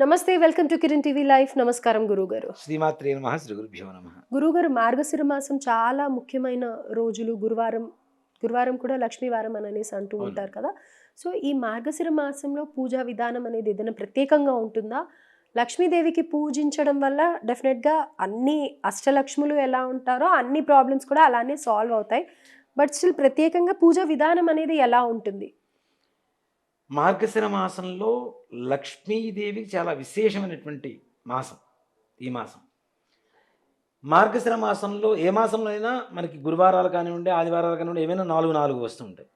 నమస్తే welcome to Kiran TV life. నమస్కారం గురుగారు. శ్రీమాత్రే నమ శ్రీ గురుభ్యో నమ. గురుగారు మార్గశిర మాసం చాలా ముఖ్యమైన రోజులు. గురువారం గురువారం కూడా లక్ష్మీవారం అని అనేసి అంటూ. ఉంటారు కదా. సో ఈ మార్గశిర మాసంలో పూజా విధానం అనేది ఏదైనా ప్రత్యేకంగా ఉంటుందా? లక్ష్మీదేవికి పూజించడం వల్ల డెఫినెట్గా అన్ని అష్టలక్ష్ములు ఎలా ఉంటారో అన్ని ప్రాబ్లమ్స్ కూడా అలానే సాల్వ్ అవుతాయి. బట్ స్టిల్ ప్రత్యేకంగా పూజా విధానం అనేది ఎలా ఉంటుంది? మార్గశిర మాసంలో లక్ష్మీదేవికి చాలా విశేషమైనటువంటి మాసం ఈ మాసం. మార్గశిర మాసంలో ఏ మాసంలో అయినా మనకి గురువారాలు కానివ్వండి ఆదివారాలు కానివ్వండి ఏమైనా నాలుగు నాలుగు వస్తుంటాయి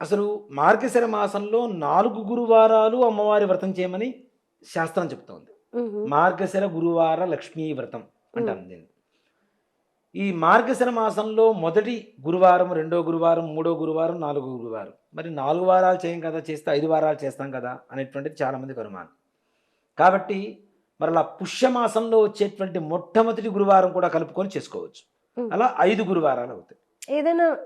అసలు మార్గశిర మాసంలో నాలుగు గురువారాలు అమ్మవారి వ్రతం చేయమని శాస్త్రం చెప్తోంది. మార్గశిర గురువార లక్ష్మీ వ్రతం అంటాం దీన్ని. ఈ మార్గశిర మాసంలో మొదటి గురువారం రెండో గురువారం మూడో గురువారం నాలుగో గురువారం. మరి నాలుగు వారాలు చేయం కదా చేస్తే ఐదు వారాలు చేస్తాం కదా అనేటువంటిది చాలామందికి అనుమానం. కాబట్టి మరి అలా పుష్యమాసంలో వచ్చేటువంటి మొట్టమొదటి గురువారం కూడా కలుపుకొని చేసుకోవచ్చు. అలా ఐదు గురువారాలు అవుతాయి. ఏదైనా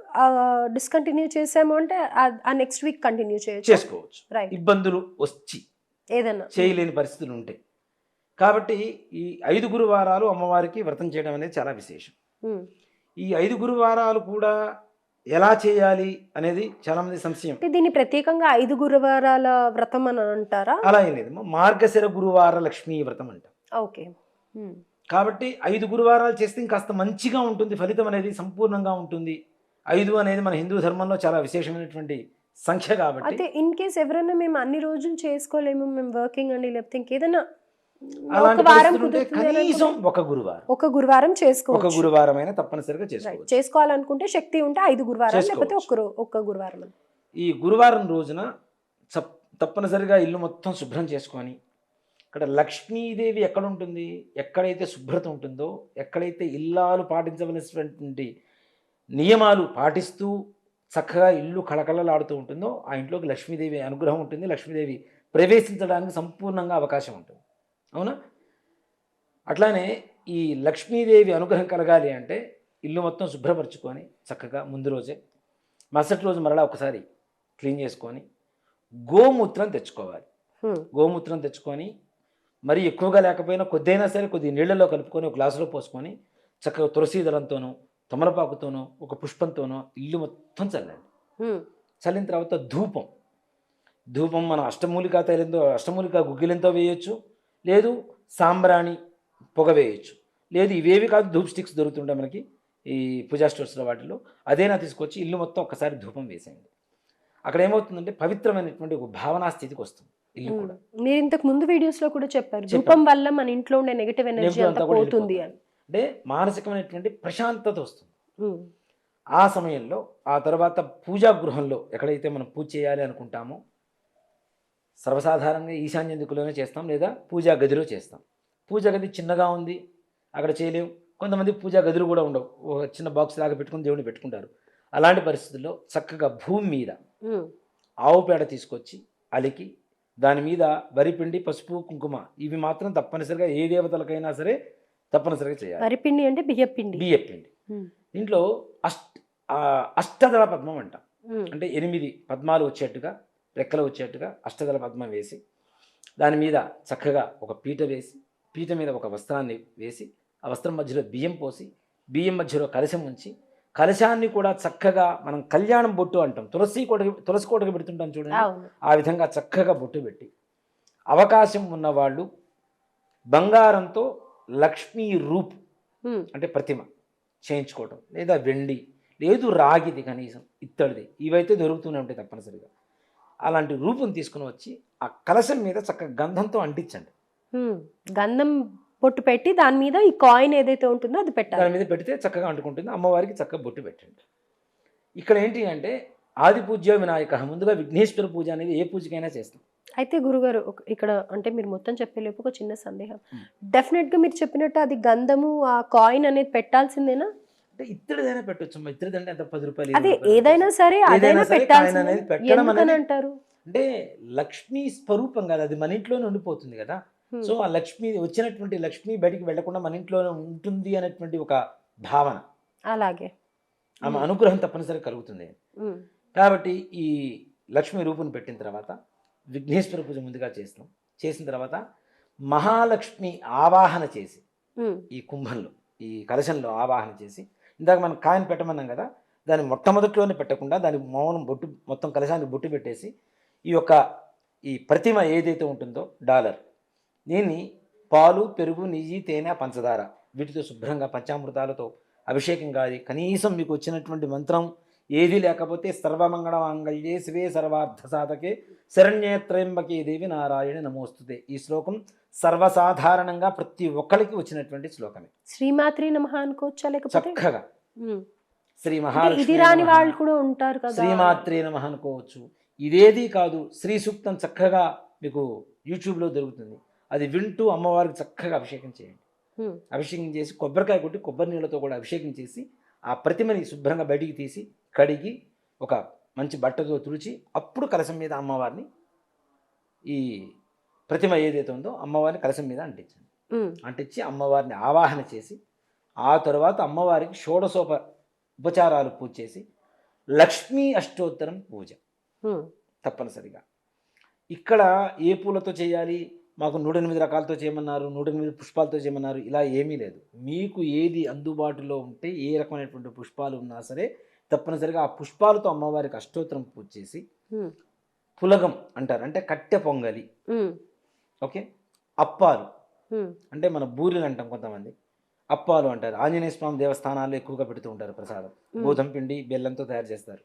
డిస్కంటిన్యూ చేసాము అంటే ఆ- నెక్స్ట్ వీక్ కంటిన్యూ చేయొచ్చు. చేసుకోవచ్చు. ఇబ్బందులు వచ్చి ఏదైనా. చేయలేని పరిస్థితులు ఉంటాయి. కాబట్టి ఈ ఐదు గురువారాలు అమ్మవారికి వ్రతం చేయడం అనేది చాలా విశేషం. ఈ ఐదు గురువారాలు కూడా ఎలా చేయాలి అనేది చాలా మంది సంశయం. అంటే దీన్ని ప్రత్యేకంగా ఐదు గురువారాల వ్రతం అని అంటారా? అలా ఏం లేదు. మార్గశిర గురువార లక్ష్మీ వ్రతం అంట. ఓకే. కాబట్టి ఐదు గురువారాలు చేస్తే ఇంకాస్త మంచిగా ఉంటుంది ఫలితం అనేది సంపూర్ణంగా ఉంటుంది. ఐదు అనేది మన హిందూ ధర్మంలో చాలా విశేషమైనటువంటి సంఖ్య కాబట్టి. అయితే ఇన్ కేస్ ఎవరైనా మేము అన్ని రోజులు చేసుకోలేము మేము వర్కింగ్ అండి లేకపోతే ఇంకేదైనా ఒక కనీసం ఒక గురువారం ఒక గురువారం ఒక చేసుకోవచ్చు గురువారం అయినా తప్పనిసరిగా. చేసుకోవచ్చు చేసుకోవాలనుకుంటే శక్తి ఉంటే ఐదు గురువారం లేకపోతే చేసుకోవచ్చు. ఒక్క గురువారం. ఈ గురువారం రోజున తప్పనిసరిగా ఇల్లు మొత్తం శుభ్రం చేసుకొని ఇక్కడ లక్ష్మీదేవి ఎక్కడ ఉంటుంది ఎక్కడైతే శుభ్రత ఉంటుందో ఎక్కడైతే ఇల్లాలు పాటించవలసినటువంటి నియమాలు పాటిస్తూ చక్కగా ఇల్లు కళకళలాడుతూ ఉంటుందో ఆ ఇంట్లోకి లక్ష్మీదేవి అనుగ్రహం ఉంటుంది లక్ష్మీదేవి ప్రవేశించడానికి సంపూర్ణంగా అవకాశం ఉంటుంది అవునా? అట్లానే ఈ లక్ష్మీదేవి అనుగ్రహం కలగాలి అంటే ఇల్లు మొత్తం శుభ్రపరచుకొని చక్కగా ముందు రోజే మరుసటి రోజు మరలా ఒకసారి క్లీన్ చేసుకొని గోమూత్రం తెచ్చుకోవాలి. గోమూత్రం తెచ్చుకొని మరి ఎక్కువగా లేకపోయినా కొద్దైనా సరే కొద్ది నీళ్ళలో కలుపుకొని ఒక గ్లాసులో పోసుకొని చక్కగా తులసి దళంతోనూ తమలపాకుతోనూ ఒక పుష్పంతోనూ ఇల్లు మొత్తం చల్లండి హ్మ్. చల్లిన తర్వాత ధూపం. ధూపం మన అష్టమూలికా తైలంతో అష్టమూలికా గుగ్గిలంతో వేయొచ్చు. లేదు సాంబ్రాణి పొగ వేయొచ్చు. లేదు ఇవేవి కాదు ధూప్ స్టిక్స్ దొరుకుతుంటాయి మనకి ఈ పూజా స్టోర్స్లో వాటిలో అదేనా తీసుకొచ్చి ఇల్లు మొత్తం ఒక్కసారి ధూపం వేసేయండి. అక్కడ ఏమవుతుందంటే పవిత్రమైనటువంటి ఒక భావనా స్థితికి వస్తుంది ఇల్లు. కూడా. మీరు ఇంతకు ముందు వీడియోస్లో కూడా చెప్పారు. ధూపం వల్ల మన ఇంట్లో ఉండే నెగటివ్ ఎనర్జీ అంతా పోతుంది అని. అంటే మానసికమైనటువంటి ప్రశాంతత వస్తుంది. ఆ సమయంలో ఆ తర్వాత పూజా గృహంలో ఎక్కడైతే మనం పూజ చేయాలి అనుకుంటామో సర్వసాధారణంగా ఈశాన్య దిక్కులోనే చేస్తాం లేదా పూజా గదిలో చేస్తాం. పూజా గది చిన్నగా ఉంది అక్కడ చేయలేం కొంతమంది పూజా గదులు కూడా ఉండవు. ఒక చిన్న బాక్స్ లాగా పెట్టుకుని దేవుడిని పెట్టుకుంటారు. అలాంటి పరిస్థితుల్లో చక్కగా భూమి మీద. ఆవు పేడ తీసుకొచ్చి అలికి దాని మీద వరిపిండి పసుపు కుంకుమ ఇవి మాత్రం తప్పనిసరిగా ఏ దేవతలకైనా సరే తప్పనిసరిగా చేయాలి. వరిపిండి అంటే బియ్యపిండి బియ్యపిండి. దీంట్లో అష్ట అష్టదళ పద్మం అంట. అంటే ఎనిమిది పద్మాలు వచ్చేట్టుగా రెక్కలు వచ్చేట్టుగా అష్టదళ పద్మం వేసి దాని మీద చక్కగా ఒక పీట వేసి పీట మీద ఒక వస్త్రాన్ని వేసి ఆ వస్త్రం మధ్యలో బియ్యం పోసి బియ్యం మధ్యలో కలశం ఉంచి కలశాన్ని కూడా చక్కగా మనం కళ్యాణం బొట్టు అంటాం. తులసి కోటకి తులసి కోటకి పెడుతుంటాం చూడండి. ఆ విధంగా చక్కగా బొట్టు పెట్టి అవకాశం ఉన్నవాళ్ళు బంగారంతో లక్ష్మీ రూప్. అంటే ప్రతిమ చేయించుకోవటం. లేదా వెండి లేదు రాగిది కనీసం ఇత్తడిది. ఇవైతే దొరుకుతూనే ఉంటాయి తప్పనిసరిగా. అలాంటి రూపం తీసుకుని వచ్చి ఆ కలశం మీద చక్కగా గంధంతో అంటించండి. గంధం పొట్టు పెట్టి దాని మీద ఈ కాయిన్ ఏదైతే ఉంటుందో అది పెట్టాలి. దాని మీద పెడితే చక్కగా అంటుకుంటుంది. అమ్మవారికి చక్కగా బొట్టు పెట్టండి. ఇక్కడ ఏంటి అంటే ఆది పూజ్య వినాయక ముందుగా విఘ్నేశ్వర పూజ అనేది ఏ పూజకైనా చేస్తాం. అయితే గురుగారు ఇక్కడ అంటే మీరు మొత్తం చెప్పేలేపు ఒక చిన్న సందేహం. Hmm. డెఫినెట్గా మీరు చెప్పినట్టు అది గంధము ఆ కాయిన్ అనేది పెట్టాల్సిందేనా? అంటే ఇత్తడిదైనా పెట్టొచ్చు అమ్మా. ఇత్తడిదంటే ఎంత? పది రూపాయలు అదే ఏదైనా సరే ఏదైనా అనేది పెట్టడం అంటారు? అంటే లక్ష్మీ స్వరూపం కాదు అది మన ఇంట్లోనే ఉండిపోతుంది కదా. సో ఆ లక్ష్మి వచ్చినటువంటి లక్ష్మి బయటికి వెళ్ళకుండా మన ఇంట్లోనే ఉంటుంది అనేటువంటి ఒక భావన. అలాగే. ఆమె. అనుగ్రహం తప్పనిసరిగా కలుగుతుంది. కాబట్టి ఈ లక్ష్మి రూపుని పెట్టిన తర్వాత విఘ్నేశ్వర పూజ ముందుగా చేస్తాం. చేసిన తర్వాత మహాలక్ష్మి ఆవాహన చేసి ఈ కుంభంలో ఈ కలశంలో ఆవాహన చేసి ఇందాక మనం కాయను పెట్టమన్నాం కదా దాన్ని మొట్టమొదటిలోనే పెట్టకుండా దాని మౌనం బొట్టు మొత్తం కలశానికి బొట్టు పెట్టేసి ఈ యొక్క ఈ ప్రతిమ ఏదైతే ఉంటుందో డాలర్ దీన్ని పాలు పెరుగు నెయ్యి తేనె పంచదార వీటితో శుభ్రంగా పంచామృతాలతో అభిషేకం కాదు కనీసం మీకు వచ్చినటువంటి మంత్రం ఏది లేకపోతే సర్వమంగళ మాంగళ్యే శివే సర్వార్థ సాధకే శరణ్యత్రయంబకే దేవి నారాయణ నమోస్తుతే. ఈ శ్లోకం సర్వసాధారణంగా ప్రతి ఒక్కరికి వచ్చినటువంటి శ్లోకమే. శ్రీమాత్రి నమః అనుకోవచ్చా లేకపోతే చక్కగా. శ్రీ మహాలక్ష్మి ఇది రాని వాళ్ళు కూడా ఉంటారు కదా. శ్రీమాత్రే నమ అనుకోవచ్చు. ఇదేది కాదు శ్రీ సూక్తం చక్కగా మీకు యూట్యూబ్లో దొరుకుతుంది. అది వింటూ అమ్మవారికి చక్కగా అభిషేకం చేయండి. అభిషేకం చేసి కొబ్బరికాయ కొట్టి కొబ్బరి నీళ్ళతో కూడా అభిషేకం చేసి ఆ ప్రతిమని శుభ్రంగా బయటికి తీసి కడిగి ఒక మంచి బట్టతో తుడిచి అప్పుడు కలశం మీద అమ్మవారిని ఈ ప్రతిమ ఏదైతే ఉందో అమ్మవారిని కలశం మీద అంటించండి. అంటించి అమ్మవారిని ఆవాహన చేసి ఆ తర్వాత అమ్మవారికి షోడశోప ఉపచారాలు పూజ చేసి లక్ష్మీ అష్టోత్తరం పూజ. తప్పనిసరిగా. ఇక్కడ ఏ పూలతో చేయాలి? మాకు నూట ఎనిమిది రకాలతో చేయమన్నారు నూట ఎనిమిది పుష్పాలతో చేయమన్నారు ఇలా ఏమీ లేదు. మీకు ఏది అందుబాటులో ఉంటే ఏ రకమైనటువంటి పుష్పాలు ఉన్నా సరే తప్పనిసరిగా ఆ పుష్పాలతో అమ్మవారికి అష్టోత్తరం పూజ చేసి పులగం అంటారు. అంటే కట్టె పొంగలి. ఓకే? అప్పాలు. అంటే మన బూరెలు అంటాం కొంతమంది. అప్పాలు అంటారు. ఆంజనేయ స్వామి దేవస్థానాల్లో ఎక్కువగా పెడుతూ ఉంటారు ప్రసాదం. గోధుమ పిండి బెల్లంతో తయారు చేస్తారు.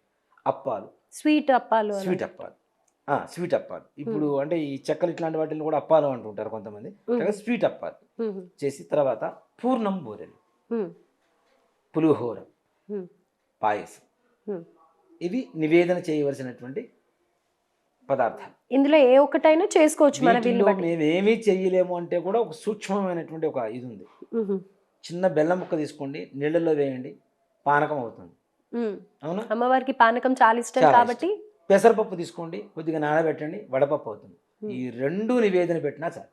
అప్పాలు. స్వీట్ అప్పాలు. స్వీట్ అప్పాలు. స్వీట్ అప్పాలు. ఇప్పుడు అంటే ఈ చెక్కలు ఇట్లాంటి వాటిని కూడా అప్పాలు అంటుంటారు కొంతమంది. స్వీట్ అప్పాలు చేసి తర్వాత పూర్ణం బూరెలు. పులిహోర. పాయసం. ఇవి నివేదన చేయవలసినటువంటి పదార్థాలు. ఇందులో ఏ ఒక్కటైనా చేసుకోవచ్చు మన వీళ్ళు బట్టి. మేమేమీ చెయ్యలేము అంటే కూడా ఒక సూక్ష్మమైనటువంటి ఒక ఇది ఉంది చిన్న బెల్లం ముక్క తీసుకోండి నీళ్ళల్లో వేయండి పానకం అవుతుంది. అవునా? అమ్మవారికి పానకం చాలా ఇష్టం కాబట్టి. పెసరపప్పు తీసుకోండి కొద్దిగా నానబెట్టండి వడపప్పు అవుతుంది. ఈ రెండు నివేదన పెట్టినా చాలు.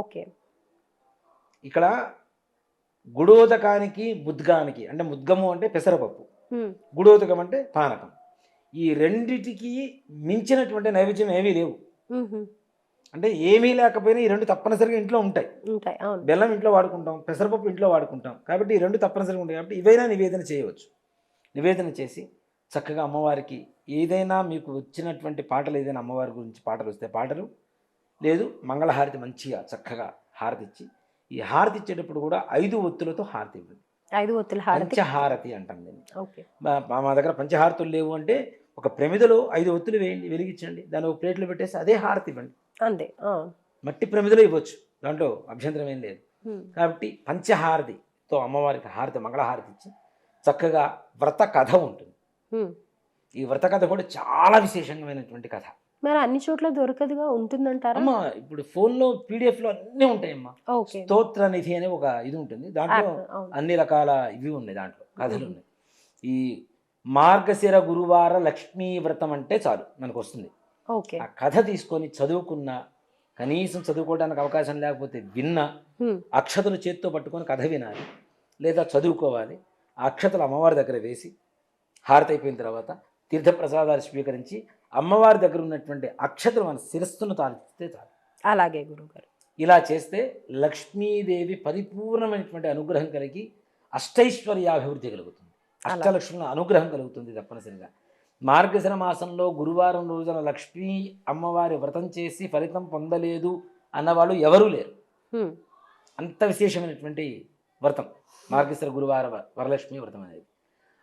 ఓకే. ఇక్కడ గుడోదకానికి ముద్గానికి అంటే ముద్గము అంటే పెసరపప్పు. గుడోదకం అంటే పానకం. ఈ రెండిటికి మించినటువంటి నైవేద్యం ఏమీ లేవు. అంటే ఏమీ లేకపోయినా ఈ రెండు తప్పనిసరిగా ఇంట్లో ఉంటాయి. బెల్లం ఇంట్లో వాడుకుంటాం పెసరపప్పు ఇంట్లో వాడుకుంటాం. కాబట్టి ఈ రెండు తప్పనిసరిగా ఉంటాయి కాబట్టి ఇవైనా నివేదన చేయవచ్చు. నివేదన చేసి చక్కగా అమ్మవారికి ఏదైనా మీకు వచ్చినటువంటి పాటలు ఏదైనా అమ్మవారి గురించి పాటలు వస్తే పాటలు లేదు మంగళహారతి మంచిగా చక్కగా హారతి ఇచ్చి ఈ హారతి ఇచ్చేటప్పుడు కూడా ఐదు ఒత్తులతో హారతి ఇవ్వండి. ఐదు ఒత్తుల హారతి. పంచహారతి అంటాం దీన్ని. మా దగ్గర పంచహారతులు లేవు అంటే ఒక ప్రమిదలో ఐదు ఒత్తులు వేయండి వెలిగించండి. దాన్ని ఒక ప్లేట్లో పెట్టేసి అదే హారతి ఇవ్వండి. అంతే. మట్టి ప్రమిదలో ఇవ్వచ్చు. దాంట్లో అభ్యంతరం ఏం లేదు. కాబట్టి పంచహారతితో అమ్మవారికి హారతి మంగళహారతి ఇచ్చి చక్కగా వ్రత కథ ఉంటుంది. ఈ వ్రత కథ కూడా చాలా విశేషమైనటువంటి కథ. మరి అన్ని చోట్ల దొరకదుగా? ఉంటుందంటారా? అమ్మ ఇప్పుడు ఫోన్లో పీడిఎఫ్లో అన్నీ ఉంటాయమ్మా. స్తోత్ర నిధి అనే ఒక ఇది ఉంటుంది. దాంట్లో అన్ని రకాల ఇవి ఉన్నాయి దాంట్లో కథలు ఉన్నాయి. ఈ మార్గశిర గురువార లక్ష్మీ వ్రతం అంటే చాలు మనకు వస్తుంది ఓకే. ఆ కథ తీసుకొని చదువుకున్న కనీసం చదువుకోవడానికి అవకాశం లేకపోతే విన్న అక్షతలు చేత్తో పట్టుకొని కథ వినాలి లేదా చదువుకోవాలి ఆ అక్షతలు అమ్మవారి దగ్గర వేసి హారతి అయిపోయిన తర్వాత తీర్థప్రసాదాలు స్వీకరించి అమ్మవారి దగ్గర ఉన్నటువంటి అక్షతలు మన శిరస్సును తాల్చితే చాలు. అలాగే గురుగారు ఇలా చేస్తే లక్ష్మీదేవి పరిపూర్ణమైనటువంటి అనుగ్రహం కలిగి అష్టైశ్వర్యాభివృద్ధి కలుగుతుంది. అష్టలక్ష్ముల అనుగ్రహం కలుగుతుంది తప్పనిసరిగా. మార్గశిర మాసంలో గురువారం రోజున లక్ష్మీ అమ్మవారి వ్రతం చేసి ఫలితం పొందలేదు అన్నవాళ్ళు ఎవరూ లేరు. అంత విశేషమైనటువంటి వ్రతం. మార్గశిర గురువార వరలక్ష్మి వ్రతం అనేది.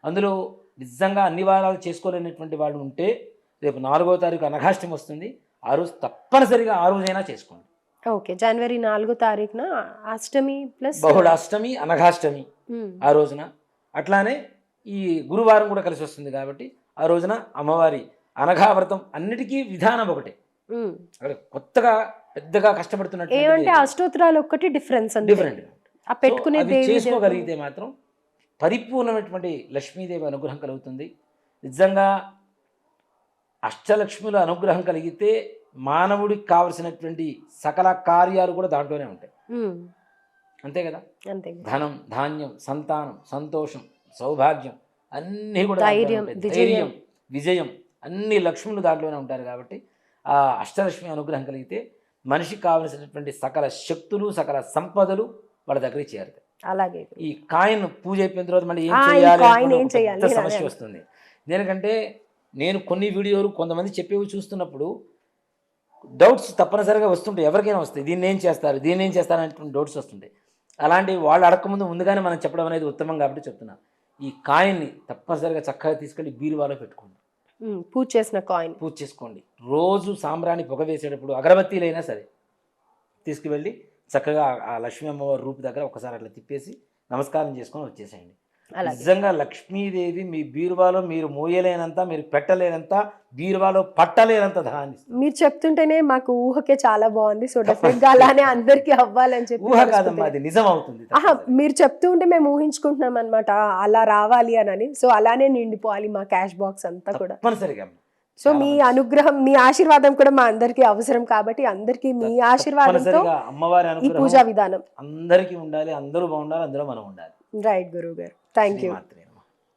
అందులో నిజంగా అన్ని వారాలు చేసుకోలేనటువంటి వాళ్ళు ఉంటే రేపు నాలుగో తారీఖు అనఘాష్టమి వస్తుంది. ఆ రోజు తప్పనిసరిగా ఆ రోజైనా చేసుకోండి. ఓకే. జనవరి నాలుగో తారీఖున అష్టమి ప్లస్ బహుళాష్టమి అనఘాష్టమి ఆ రోజున. అట్లానే ఈ గురువారం కూడా కలిసి వస్తుంది కాబట్టి ఆ రోజున అమ్మవారి అనఘా వ్రతం అన్నిటికీ విధానం ఒకటే. అక్కడ కొత్తగా పెద్దగా కష్టపడుతున్నట్టు ఏమంటే అష్టోత్తరాలు ఒక్కటి డిఫరెన్స్ డిఫరెంట్ పెట్టుకునే చేసుకోగలిగితే మాత్రం పరిపూర్ణమైనటువంటి లక్ష్మీదేవి అనుగ్రహం కలుగుతుంది. నిజంగా అష్టలక్ష్ముల అనుగ్రహం కలిగితే మానవుడికి కావలసినటువంటి సకల కార్యాలు కూడా దాంట్లోనే ఉంటాయి. అంతే కదా. ధనం ధాన్యం సంతానం సంతోషం సౌభాగ్యం. అన్నీ కూడా ధైర్యం. ధైర్యం విజయం అన్ని లక్ష్ములు దాంట్లోనే ఉంటారు కాబట్టి ఆ అష్టలక్ష్మి అనుగ్రహం కలిగితే మనిషికి కావలసినటువంటి సకల శక్తులు సకల సంపదలు వాళ్ళ దగ్గరికి చేరుతాయి. అలాగే ఈ కాయిన్ పూజ అయిపోయిన తర్వాత మళ్ళీ ఏం చేయాలి సమస్య వస్తుంది. దేనికంటే నేను కొన్ని వీడియోలు కొంతమంది చెప్పేవి చూస్తున్నప్పుడు డౌట్స్ తప్పనిసరిగా వస్తుంటాయి. ఎవరికైనా వస్తాయి. దీన్ని ఏం చేస్తారు? దీన్ని ఏం చేస్తారు? అనేటువంటి డౌట్స్ వస్తుంటాయి. అలాంటి వాళ్ళు అడగకముందు ముందుగానే మనం చెప్పడం అనేది ఉత్తమం కాబట్టి చెప్తున్నా. ఈ కాయిన్ని తప్పనిసరిగా చక్కగా తీసుకెళ్ళి బీరువాలో పెట్టుకోండి. పూజ చేసిన కాయిన్. పూజ చేసుకోండి. రోజు సాంబ్రాణి పొగ వేసేటప్పుడు అగరబత్తీలైనా సరే తీసుకువెళ్ళి చక్కగా ఆ- లక్ష్మీ అమ్మవారి రూపు దగ్గర ఒకసారి అట్లా తిప్పేసి నమస్కారం చేసుకొని వచ్చేసేయండి. నిజంగా లక్ష్మీదేవి మీ బీరువాలో మీరు మోయలేనంత మీరు పెట్టలేనంత బీరువాలో పట్టలేనంత ఇస్తుంది. మీరు చెప్తుంటేనే మాకు ఊహకే చాలా బాగుంది. సో డెఫినెట్గా అలానే అందరికి అవ్వాలని చెప్పి ఊహ కాదమ్మా అది నిజం అవుతుంది ఆహా మీరు చెప్తూ ఉంటే మేము ఊహించుకుంటున్నాం అనమాట అలా రావాలి అని సో అలానే నిండిపోవాలి మా క్యాష్ బాక్స్ అంతా కూడా. తప్పనిసరిగా. సో మీ. అనుగ్రహం మీ ఆశీర్వాదం కూడా మా అందరికి అవసరం కాబట్టి అందరికి మీ ఆశీర్వాదంతో అమ్మవారి ఈ పూజా విధానం. అందరికీ ఉండాలి అందరూ బాగుండాలి అందులో మనం ఉండాలి. రైట్ గురువు గారు Thank you.